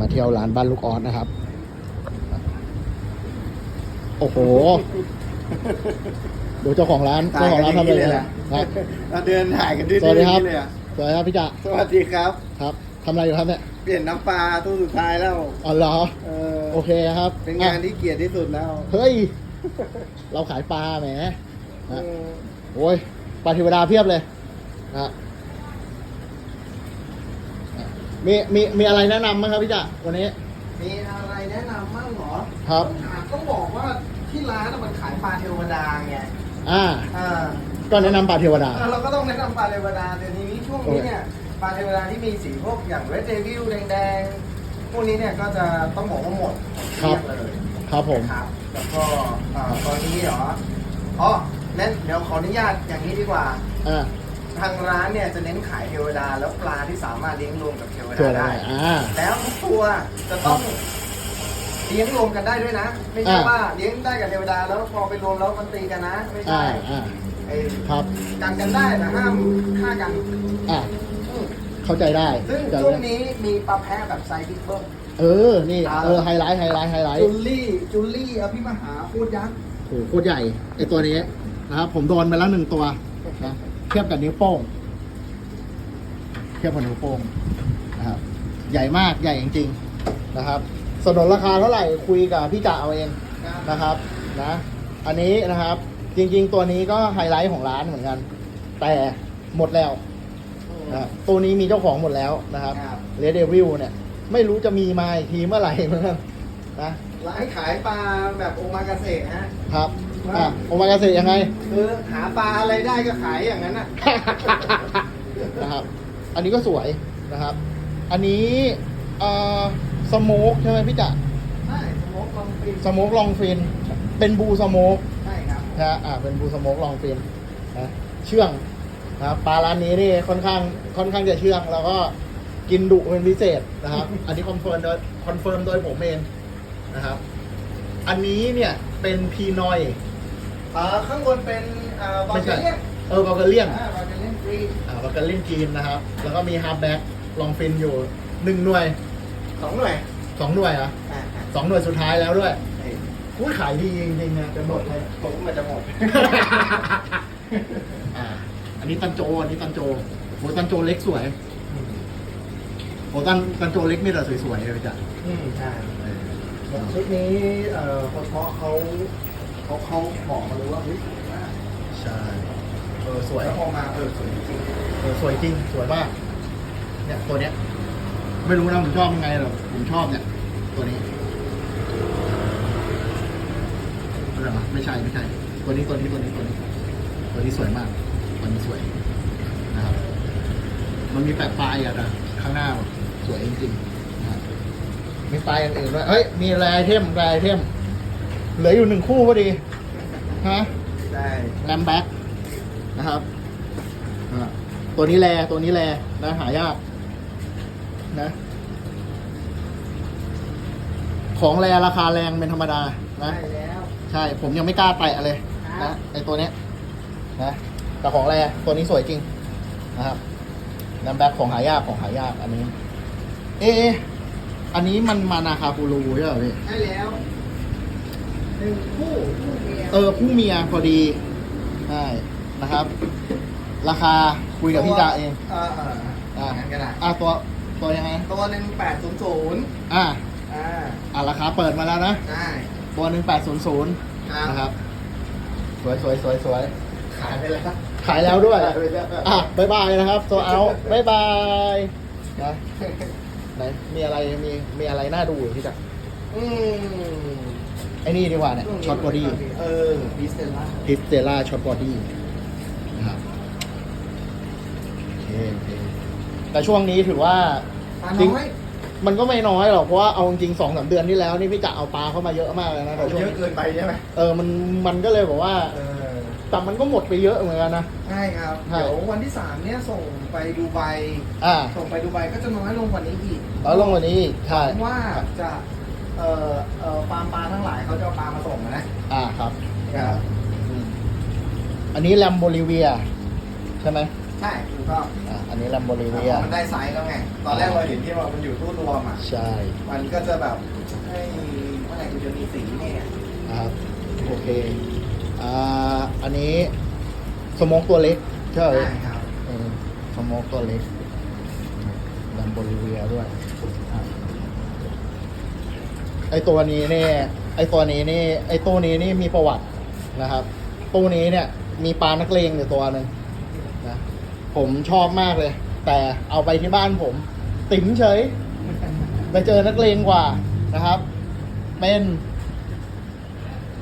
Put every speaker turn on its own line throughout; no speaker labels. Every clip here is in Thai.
มาเที่ยวร้านบ้านลูกออสนะครับ โอ้โห ดูเจ้าของร้าน เจ้าของร้านทำอะไรเนี่ยครับ
เราเดินถ่ายกันด้วย
สวัสดีครับ
เลยอะ
สวัสดีครับพี่จ่า
สวัสดีครับ
ครับทำอะไรอยู่ครับเนี่ย
เปลี่ยนน้ำปลาตู้สุดท้ายแล้ว
อ๋อเหรอ
เออ
โอเคครับ
เป็นงาน
อะ
ที่เกียรติที่สุดแล้ว
เฮ้ย เราขายปลาแหม
เอ
นะ
อ
โอ้ยปลาเทวดาเพียบเลยนะ มีมีมีอะไรแนะนำบ้างครับพี่จ่าวันนี้
มีอะไรแนะนำบ้างเหรอ
ครับ
ต้องบอกว่าที่ร้านน่ะมันขายปลาเทวดาไง
อ่า
อ่า
ก็แนะนำปลาเทวดา
เออเราก็ต้องแนะนำปลาเทวดาแต่ทีนี้ช่วงนี้เนี่ยปลาเทวดาที่มีสีพวกอย่างเรดเดวิลแดงๆพวกนี้เนี่ยก็จะต้องบอกว่าหมด
ครับ
เกลี้ยงเลย
ครับผม
ครับแล้วก็อ่าตอนนี้เหรออ๋อนั้นเดี๋ยวขออนุญาตอย่างนี้ดีกว่า
อ่า
ทางร้านเนี่ยจะเน้นขายเทวดา แล้วปลาที่สามารถเลี้ยงรวมกับเทว
เกิด
ดา
อะไร
ได้
อ่า
แล้วทุกตัวจะต้องเลี้ยงรวมกันได้ด้วยนะ ไม่ใช่
อ่า
ว่าเลี้ยงได้กับเทวดาแล้วพอไปรวมแล้วมันตีกันนะ ไม่
อ่า
ใช่
อ่า
ไอ้
ครับ
กันกันได้แต่ห้ามฆ่ากัน
อ่า
อืม
เข้าใจได้
ซึ่ง
เข้าใจ
ช่วง
ได้
นี้มีปลาแพะแบบไซส์บิ๊กเบิ้ม
เออ นี่
อ่า
เออ ไฮไลท์ ไฮไลท์ ไฮไลท์
จุลลี่จุลลี่อภิมหาพูดยักษ์
โอ้โหโคตรใหญ่ไอตัวนี้นะครับ ผมโดนไปแล้วหนึ่งตัวนะ เทียบกับนิ้วโป้ง เทียบกับนิ้วโป้งนะครับ ใหญ่มากใหญ่จริงๆนะครับสนนราคาเท่าไหร่คุยกับพี่จ่าเอาเองนะครับนะอันนี้นะครับ จริง ๆ ตัวนี้ก็ไฮไลท์ของร้านเหมือนกัน แต่หมดแล้วนะครับตัวนี้มีเจ้าของหมดแล้วนะครับ
ครับ
เรดเดวิลเนี่ย ไม่รู้จะมีมาอีกทีเมื่อไหร่เหมือนกันนะ
ร้านขายปลาแบบโอมากาเสะฮะ
ครับ อะโอมากาเสะยังไง
คือหาปลาอะไรได้ก็ขายอย่างนั้นน่ะ
นะครับ อันนี้ก็สวยนะครับ อันนี้เอ่อสโมกใช่ไหมพี่จ๋า
ใช่สโมกลองฟิน
สโมกลองฟิน เป็นบูสโมก
ใช่ครับ
นะฮะอ่าเป็นบูสโมกลองฟินนะเชื่องนะครับปลาร้านนี้นี่ค่อนข้างค่อนข้างจะเชื่อง แล้วก็กินดุเป็นพิเศษนะครับ อันนี้คอนเฟิร์มโดยคอนเฟิร์มโดยผมเองนะครับ อันนี้เนี่ยเป็นพีนอย
เอ่อข้างบนเป็นเอ่อบอล
ไม่
เก
ใช่
เลียน
เออบาเกเลียน
อ่าบอลเกเลียนฟรี
อ่าบาเกเลียนจีนนะครับ แล้วก็มีฮาร์แบ็กลองฟินอยู่หนึ่งหน่วย
สองหน่วย
สองหน่วยเหรอะ
อ่าอ่า
สองหน่วยสุดท้ายแล้วด้วย
เอ้ย
อุ้ยขายดีจริงๆนะจะหมดเลย
ผมมันจะหมด
อ่า อันนี้ตันโจ อันนี้ตันโจโหตันโจเล็กสวยโหตันตันโจเล็กนี่แต่สวยๆเลยจ้ะ
อืมใช่
เออ
ชุดนี้เอ่อคนเพาะเขา เขาเขาบอกมาเลยว่าเฮ้ยสวยมาก
ใช่เออสวย
แล้วพอมาเออสวยจริง
เออสวยจริงสวยมากเนี่ยตัวเนี้ย ไม่รู้นะผมชอบยังไงหรอกผมชอบเนี่ย ตัวนี้อะไรวะไม่ใช่ไม่ใช่ ตัวนี้ตัวนี้ตัวนี้ตัวนี้ ตัวนี้สวยมากตัวนี้สวยนะครับมันมีแปะปลายอะนะข้างหน้าสวยจริงๆนะครับมีปลายอย่างอื่นด้วยเฮ้ยมีแรไอเทมแรไอเทม เหลืออยู่หนึ่งคู่พอดีฮะ
ใช่
แลมแบ็กนะครับอ่าตัวนี้แลตัวนี้แลนะหายากนะ ของแลราคาแรงเป็นธรรมดานะ
ใช่แล้ว
ใช่ ผมยังไม่กล้าแตะเลย
ครั
นะ
บ
ไอตัวเนี้ยนะแต่ของแรตัวนี้สวยจริงนะครับน้ำแบ็คของหายากของหายากอันนี้ เอะอันนี้มันมานาคาปูรูใช่ไหมพี่
ใช่แล้ว หนึ่งคู่คู่เมีย
เออผู้เมียพอดีใช่นะครับ ราคาคุยกับพี่จ่าเอง
เออเออ
อ่า
งั้นก็ได้
อ่าตัวตัวยังไง
ตัวหนึ่งแปดศูนย์ศูนย์
อ่า
อ่า
อ่าราคาเปิดมาแล้วนะ
ได้
ตัวหนึ่งแปดศูนย์ศูนย์
ครับ
นะครับ สวยสวยสวยสวย
ขายไปแล้ว
ขายแล้วด้วย
ขายไปแล้ว
อะบายบายนะครับโซเอาบายบายนะไหนมีอะไรมีมีอะไรน่าดูอยู่พี่จักร
อืม
ไอ้นี่ดีกว่าเนี่ยช็อตบอดี้
เออดิสเซลล่า
พิสเตล่าช็อตบอดี้นะครับโอเคโอเคแต่ช่วงนี้ถือว่า
ปลา
จริง
น้อย
มันก็ไม่น้อยหรอกเพราะว่าเอาจริงสองสามเดือนที่แล้วนี่พี่จะเอาปลาเข้ามาเยอะมากเลยนะแต่ช่วง
เยอะ
นี้
เกินไปใช่ไหม
เออมันมันก็เลยบอกว่า
เออ
แต่มันก็หมดไปเยอะเหมือนกันนะ
ใช่ครับ
ใช่
เดี๋ยววันที่สามเนี่ยส่งไปดูไบ
อ่า
ส่งไปดูไบก็จะน้อยลงกว่านี้อีก
แล้วลงวันนี้อีกใช่
เพราะว่าจะ เอ่อเอ่อฟาร์มปลาทั้งหลายเขาจะเอาปลามาส่งนะ
อ่าครับ
ครับ
อืมอันนี้แลมโบลิเวียใช่ไหม
ใช่ใช่ถูกต้อง
อ่าอันนี้ลัมโบลิ
พ
เวีย
อมันได้ไซส์แล้วไง ตอนแรกเราเห็นที่ว่ามันอยู่ตู้รวมอะ
ใช่
มันก็จะแบบเฮ้ยเมื่อไหร่กูจะมีสีเนี่ย
นะครับโอเคอ่าอันนี้สโมกตัวเล็กใช่ไหม
ได้ครับ
เออสโมกตัวเล็กลัมโบลิเวียด้วยอะ ไอตัวนี้นี่ไอตัวนี้นี่ไอตู้นี้นี่มีประวัตินะครับ ตู้นี้เนี่ยมีปลานักเลงอยู่ตัวหนึ่งนะผมชอบมากเลย แต่เอาไปที่บ้านผม ติ๋มเฉยไปเจอนักเลงกว่านะครับ เป็น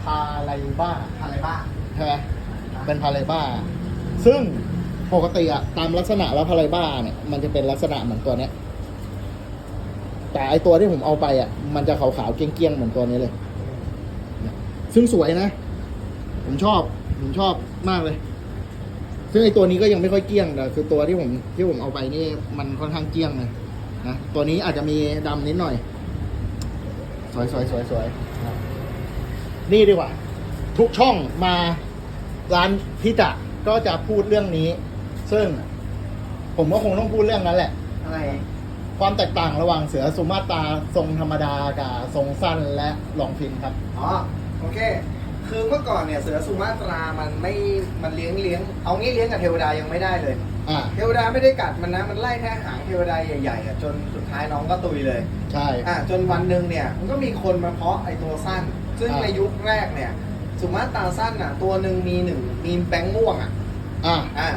พาไลบ้า
อะไรบ้าง
ใช่ไหมเป็นพาไลบ้า ซึ่งปกติอะตามลักษณะแล้วพาไลบ้าเนี่ยมันจะเป็นลักษณะเหมือนตัวเนี้ย แต่ไอตัวที่ผมเอาไปอะ มันจะขาวๆเกี้ยงๆเหมือนตัวนี้เลย ซึ่งสวยนะ ผมชอบ ผมชอบมากเลย ซึ่งไอตัวนี้ก็ยังไม่ค่อยเกี้ยงแต่คือตัวที่ผมที่ผมเอาไปนี่มันค่อนข้างเกี้ยงเลยนะตัวนี้อาจจะมีดำนิดหน่อย สวยสวยสวยสวยนี่ดีกว่า ทุกช่องมาร้านพิจะก็จะพูดเรื่องนี้ ซึ่งผมก็คงต้องพูดเรื่องนั้นแหละ
อะไร
ความแตกต่างระหว่างเสือสุมาตราทรงธรรมดากับทรงสั้นและลองฟินครับ
อ๋อโอเค คือเมื่อก่อนเนี่ยเสือสุมาตรามันไม่มันเลี้ยงเลี้ยงเอางี้เลี้ยงกับเทวดายังไม่ได้เลย
อ่า
เทวดาไม่ได้กัดมันนะมันไล่แค่หางเทวดาใหญ่ๆอะจนสุดท้ายน้องก็ตุยเลย
ใช่
อะจนวันหนึ่งเนี่ยมันก็มีคนมาเพาะไอตัวสั้น ซึ่ง
อ่า
ในยุคแรกเนี่ย สุมาตราสั้นอะตัวหนึ่งมีหนึ่งมีแบงค์ม่วงอะ
อ่า
อ่า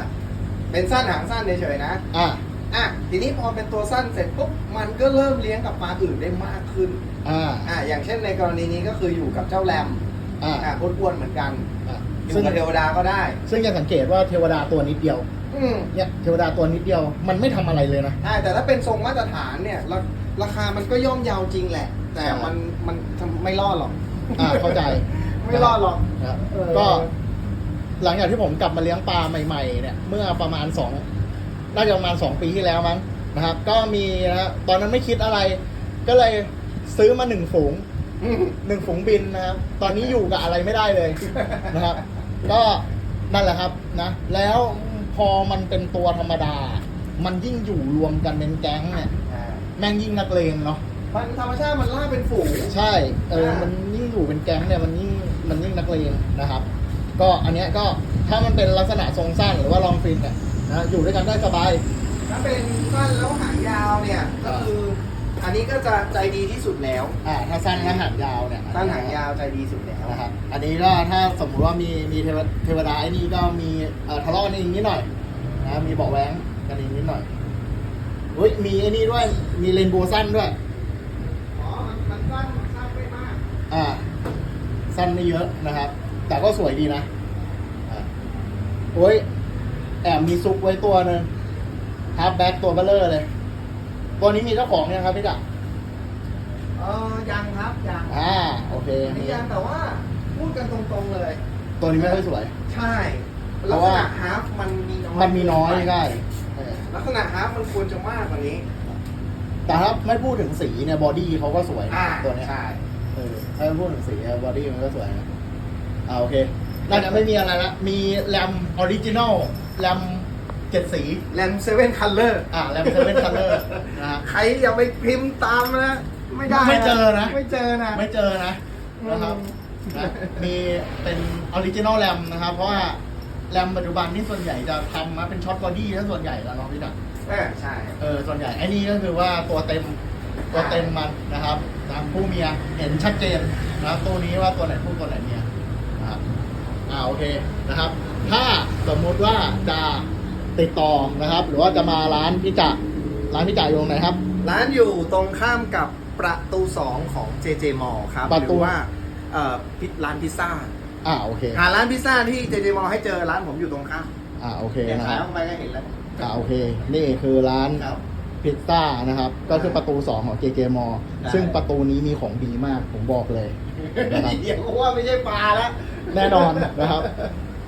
เป็นสั้นหางสั้นเฉยๆนะ
อ่า
อะทีนี้พอเป็นตัวสั้นเสร็จปุ๊บมันก็เริ่มเลี้ยงกับปลาอื่นได้มากขึ้น
อ่า
อะอย่างเช่นในกรณีนี้ก็คืออยู่กับเจ้าแรม
อ่า
อะอ้วนๆเหมือนกัน
อ่า
อยู่
ซึ่ง
กับเทวดาก็ได้
ซึ่งจะสังเกตว่าเทวดาตัวนิดเดียว
อืม
เนี่ยเทวดาตัวนิดเดียวมันไม่ทำอะไรเลยนะ
ใช่แต่ถ้าเป็นทรงมาตรฐานเนี่ยราราคามันก็ย่อมเยาวจริงแหละ แต่มันมันไม่รอดหรอก
อ่าเข้าใจ
ไม่รอดหรอก
นะครับ
เออ
ก็หลังจากที่ผมกลับมาเลี้ยงปลาใหม่ ๆ เนี่ย เมื่อประมาณสอง น่าจะประมาณสองปีที่แล้วมั้งนะครับ ก็มีนะตอนนั้นไม่คิดอะไร ก็เลยซื้อมาหนึ่งฝูง
อืม
หนึ่งฝูงบินนะครับตอนนี้อยู่กับอะไรไม่ได้เลยนะครับ ก็นั่นแหละครับนะ แล้วพอมันเป็นตัวธรรมดา มันยิ่งอยู่รวมกันเป็นแก๊งเนี่ย
อ่า
แม่งยิ่งนักเลงเนาะ
มันธรรมชาติมันล่าเป็นฝูง
ใช่เออ
อ่ามั
มันยิ่งอยู่เป็นแก๊งเนี่ยมันยิ่งมันยิ่งนักเลงนะครับ ก็อันเนี้ยก็ถ้ามันเป็นลักษณะทรงสั้นหรือว่าลองฟินเนี่ย นะอยู่ด้วยกันได้สบาย
ถ้าเป็นสั้นแล้วหางยาวเนี่ยก็คืออันนี้ก็จะใจดีที่สุดแล้ว
อ่าถ้าสั้นและหางยาวเนี่ย
สั้นหางยาวใจดีสุดแล้ว
นะครับอันนี้ก็ถ้าสมมุติว่ามีมีเทวเทวดาไอ้นี่ก็มีเอ่อทะเลาะกันเองนิดหน่อยนะมีเบาะแว้งกันเองนิดหน่อยเฮ้ยมีไอ้นี่ด้วยมีเรนโบว์สั้นด้วย
อ๋อมันมันสั้นสั้นไม่มาก
อ่าสั้นไม่เยอะนะครับ แต่ก็สวยดีนะอ่าโอ้ย แอบมีซุปไว้ตัวหนึ่งฮาร์ฟแบ็กตัวเบลเลอร์เลย ตัวนี้มีเจ้าของยังครับพี่จักร
เออยังครับยัง
อ่าโอเค
อันนี้ยังแต่ว่าพูดกันตรงๆเลย
ตัวนี้ไม่ค่อยสวย
ใช่
เพ
ลัก
ราะ
ษ
ว่า
ณะฮาร์ฟมันมีน้อย
มันมีน้อยใช่เออ
ลักษณะฮาร์ฟมันควรจะมากกว่านี้
แต่ถ้าไม่พูดถึงสีเนี่ยบอดี้เขาก็สวยนะ
อ่า
ตัวเนี้ย
ใช่
เออถ้าไม่พูดถึงสีบอดี้มันก็สวยนะอ่าโอเค น่าจะไม่มีอะไรละมีแรมออริจินอลแรมเจ็ดสี
แลมเซเว่นคัลเลอร์
อ่าแรมเซเว่นคัลเลอร์นะฮะ
ใครอย่าไปพิมพ์ตามนะ ไม่ได้
ไม่เจอนะ
ไม่เจอนะ
ไม่เจอนะนะครับ
อืม
นะมีเป็นออริจินอลแรมนะครับ เพราะว่าแรมปัจจุบันนี่ส่วนใหญ่จะทำมาเป็นช็อตบอดี้ถ้าส่วนใหญ่แล้วเนาะพี่ดัก
เออใช่
เออส่วนใหญ่ไอ้นี่ก็คือว่าตัวเต็มตัวเต็มมันนะครับนะผู้เมียเห็นชัดเจนนะครับตัวนี้ว่าตัวไหนผู้ตัวไหนเมียนะครับ อ่าโอเคนะครับ ถ้าสมมุติว่าจะติดต่อนะครับ หรือว่าจะมาร้านพี่จ่าร้านพี่จ่าอยู่ตรงไหนครับ
ร้านอยู่ตรงข้ามกับประตูสองของ JJ Mall ครับ
ประตู
หรือว่าเอ่อพิร้านพิซซ่า
อ่าโอเค
หาร้านพิซซ่าที่ JJ Mall ให้เจอร้านผมอยู่ตรงข้าม
อ่าโอเค
เดี๋ยว
นะค
ขาย
รับ
ออกไปก็เห็นแล้ว
อ่าโอเค นี่คือร้าน
ครับ
พิซซ่านะครับ ก็คือประตูสองของ JJ m
ได้
ซึ่งประตูนี้มีของดีมาก ผมบอกเลยนะครับ
เดี๋ยวก็ว่าไม่ใช่ปลาแล้ว
แน่นอนนะครับ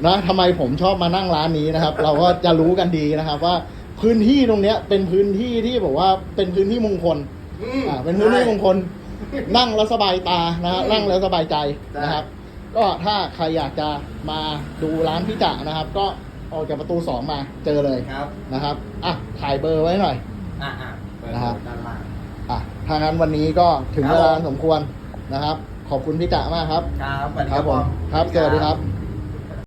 นะทำไมผมชอบมานั่งร้านนี้นะครับ เราก็จะรู้กันดีนะครับว่าพื้นที่ตรงเนี้ยเป็นพื้นที่ที่บอกว่าเป็นพื้นที่มงคล
อืม
อ่าเป็นพื้นที่มงคล นั่งแล้วสบายตานะฮะ
อืม
นั่งแล้วสบายใจ
ได้
นะครับ ก็ถ้าใครอยากจะมาดูร้านพี่จ่านะครับ ก็ออกจากประตูสองมาเจอเลย
ครับ
นะครับอะถ่ายเบอร์ไว้หน่อย
อะอะเปิด
นะครับ
ด้านล่าง
อะถ้างั้นวันนี้ก็ถึง
ครับ
เวลา
ผม
สมควรนะครับ ขอบคุณพี่จ๋ามากครับ
ครับสวัสดี
ครับผม
อ
ครับ สวัสดีครับ